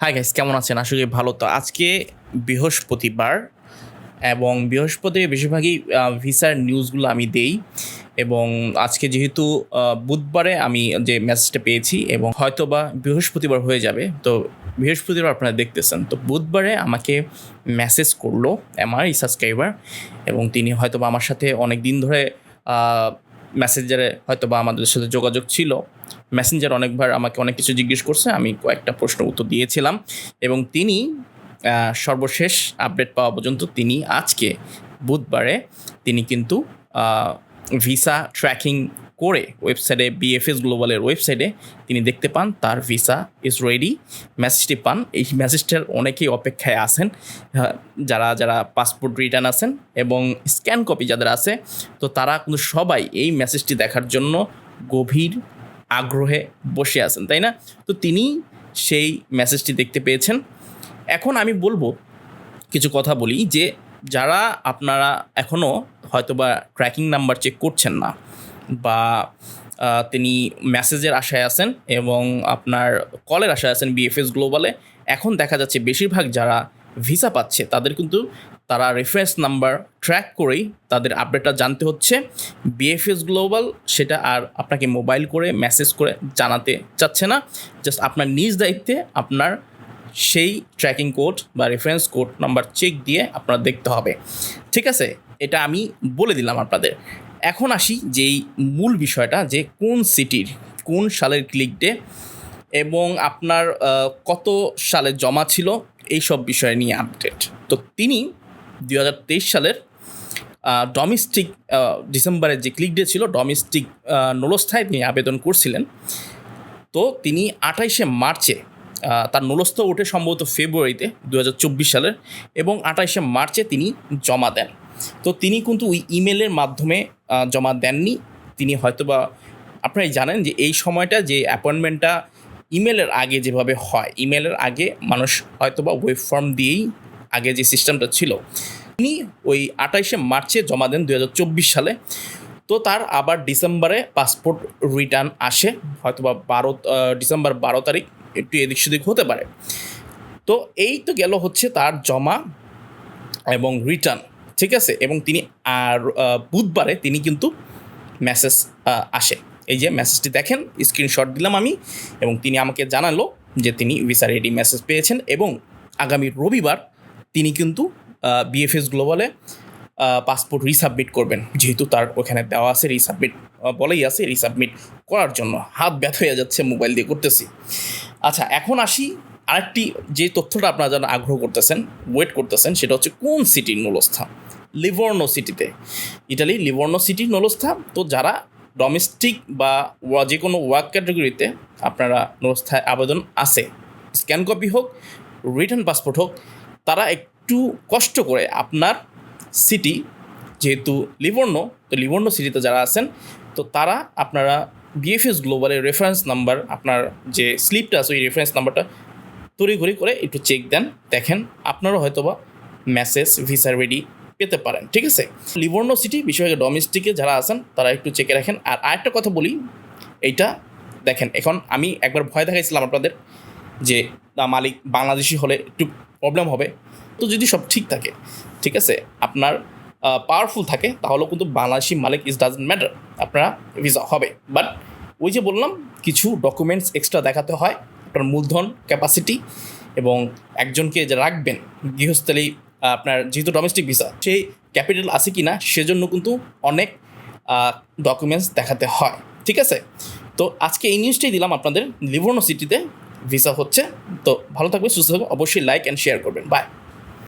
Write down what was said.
Hi guys কেমন আছেন? আশা করি ভালো। তো আজকে বৃহস্পতিবার এবং বৃহস্পতি বেশিরভাগই ভিসার নিউজগুলো আমি দেই এবং আজকে যেহেতু বুধবারে আমি যে মেসেজটা পেয়েছি এবং হয়তো বা বৃহস্পতিবার হয়ে যাবে, তো বৃহস্পতিবার আপনারা দেখতেছেন। তো বুধবারে আমাকে মেসেজ করল আমার এই সাবস্ক্রাইবার এবং তিনি হয়তোবা আমার সাথে অনেক দিন ধরে মেসেঞ্জারে হয়তোবা আমাদের সাথে যোগাযোগ ছিল। মেসেঞ্জার অনেকবার আমাকে অনেক কিছু জিজ্ঞেস করছে আমি কয়েকটা প্রশ্ন উত্তর দিয়েছিলাম এবং তিনি সর্বশেষ আপডেট পাওয়া পর্যন্ত তিনি আজকে বুধবারে তিনি কিন্তু ভিসা ট্র্যাকিং করে ওয়েবসাইটে বিএফএস গ্লোবালের ওয়েবসাইটে তিনি দেখতে পান তার ভিসা ইজ রেডি মেসেজটি পান। এই মেসেজটার অনেকেই অপেক্ষায় আছেন আহ, যারা যারা পাসপোর্ট রিটার্ন আছেন এবং স্ক্যান কপি যাদের আছে তো তারা কিন্তু সবাই এই মেসেজটি দেখার জন্য গভীর আগ্রহে বসে আছেন, তাই না? তো তিনি সেই মেসেজটি দেখতে পেয়েছেন। এখন আমি বলব, কিছু কথা বলি যে, যারা আপনারা এখনও হয়তোবা ট্র্যাকিং নাম্বার চেক করছেন না বা তিনি মেসেজের আশায় আছেন এবং আপনার কলের আশায় আছেন বিএফএস গ্লোবালে এখন দেখা যাচ্ছে বেশিরভাগ যারা ভিসা পাচ্ছে, তাদের কিন্তু তারা রেফারেন্স নাম্বার ট্র্যাক করেই তাদের আপডেটটা জানতে হচ্ছে। বিএফএস গ্লোবাল সেটা আর আপনাকে মোবাইল করে মেসেজ করে জানাতে চাচ্ছে না। জাস্ট আপনার নিজ দায়িত্বে আপনার সেই ট্র্যাকিং কোড বা রেফারেন্স কোড নাম্বার চেক দিয়ে আপনার দেখতে হবে। ঠিক আছে? এটা আমি বলে দিলাম আপনাদের। এখন আসি যেই মূল বিষয়টা যে কোন সিটির কোন সালের ক্লিক ডে এবং আপনার কত সালে জমা ছিল এই সব বিষয় নিয়ে আপডেট তো তিনি দুই হাজার তেইশ সালের ডোমেস্টিক ডিসেম্বরের যে ক্লিক ডে ছিল ডোমেস্টিক নলস্থায় তিনি আবেদন করছিলেন। তো তিনি আঠাইশে মার্চে তার নলস্থ ওঠে সম্ভবত ফেব্রুয়ারিতে দু হাজার চব্বিশ সালের এবং আঠাইশে মার্চে তিনি জমা দেন। তো তিনি কিন্তু ওই ইমেলের মাধ্যমে জমা দেননি। তিনি হয়তোবা, আপনারাই জানেন যে এই সময়টা যে অ্যাপয়েন্টমেন্টটা ইমেলের আগে যেভাবে হয় ইমেলের আগে মানুষ হয়তোবা ওয়েব ফর্ম দিয়েই আগে যে সিস্টেমটা ছিল, তিনি ওই আঠাইশে মার্চে জমা দেন দু হাজার চব্বিশ সালে। তো তার আবার ডিসেম্বরে পাসপোর্ট রিটার্ন আসে, হয়তোবা বারো ডিসেম্বর বারো তারিখ, একটু এদিক সেদিক হতে পারে। তো এই তো গেল হচ্ছে তার জমা এবং রিটার্ন, ঠিক আছে? এবং তিনি আর বুধবারে তিনি কিন্তু মেসেজ আসে। এই যে মেসেজটি দেখেন, স্ক্রিনশট দিলাম আমি, এবং তিনি আমাকে জানালো যে তিনি ভিসা রেডি মেসেজ পেয়েছেন এবং আগামী রবিবার তিনি কিন্তু বিএফএস গ্লোবালে পাসপোর্ট রিসাবমিট করবেন। যেহেতু তার ওখানে দেওয়া আছে রিসাবমিট বলেই আছে রিসাবমিট করার জন্য। হাত ব্যথা হয়ে যাচ্ছে মোবাইল দিয়ে করতেছি। আচ্ছা এখন আসি আরেকটি যে তথ্যটা আপনারা যেন আগ্রহ করতেছেন ওয়েট করতেছেন, সেটা হচ্ছে কোন সিটির নলস্থা লিভর্নো সিটিতে ইটালি লিভর্নো সিটির নলস্থা তো যারা ডোমেস্টিক বা যে কোনো ওয়ার্ক ক্যাটাগরিতে আপনারা নলস্থায় আবেদন আছে স্ক্যান কপি হোক রিটার্ন পাসপোর্ট হোক তারা একটু কষ্ট করে আপনার সিটি যেহেতু লিভর্নো তো লিবর্ণ সিটিতে যারা আছেন, তো তারা আপনারা বিএফএস গ্লোবালের রেফারেন্স নাম্বার আপনার যে স্লিপটা আছে ওই রেফারেন্স নাম্বারটা তড়িঘড়ি করে একটু চেক দেন, দেখেন আপনারও হয়তোবা মেসেজ ভিসা রেডি পেতে পারেন, ঠিক আছে? লিবর্ণ সিটি বিশেষভাবে ডোমেস্টিকে যারা আছেন, তারা একটু চেকে রাখেন। আর আরেকটা কথা বলি, এইটা দেখেন, এখন আমি একবার ভয় দেখাইছিলাম আপনাদের যে মালিক বাংলাদেশি হলে একটু প্রবলেম হবে, তো যদি সব ঠিক থাকে, ঠিক আছে? আপনার পাওয়ারফুল থাকে, তাহলেও কিন্তু বাংলাদেশি মালিক ইজ ডাজেন্ট ম্যাটার আপনারা ভিসা হবে। বাট ওই যে বললাম, কিছু ডকুমেন্টস এক্সট্রা দেখাতে হয়, আপনার মূলধন ক্যাপাসিটি এবং একজনকে যে রাখবেন, গৃহস্থলী আপনার যেহেতু ডোমেস্টিক ভিসা সেই ক্যাপিটাল আছে কি না সেজন্য কিন্তু অনেক ডকুমেন্টস দেখাতে হয়, ঠিক আছে? তো আজকে এই নিউজটাই দিলাম আপনাদের লিভর্নো সিটিতে ভিসা হচ্ছে। তো ভালো থাকবে সুস্থ থাকবে অবশ্যই লাইক অ্যান্ড শেয়ার করবেন। বাই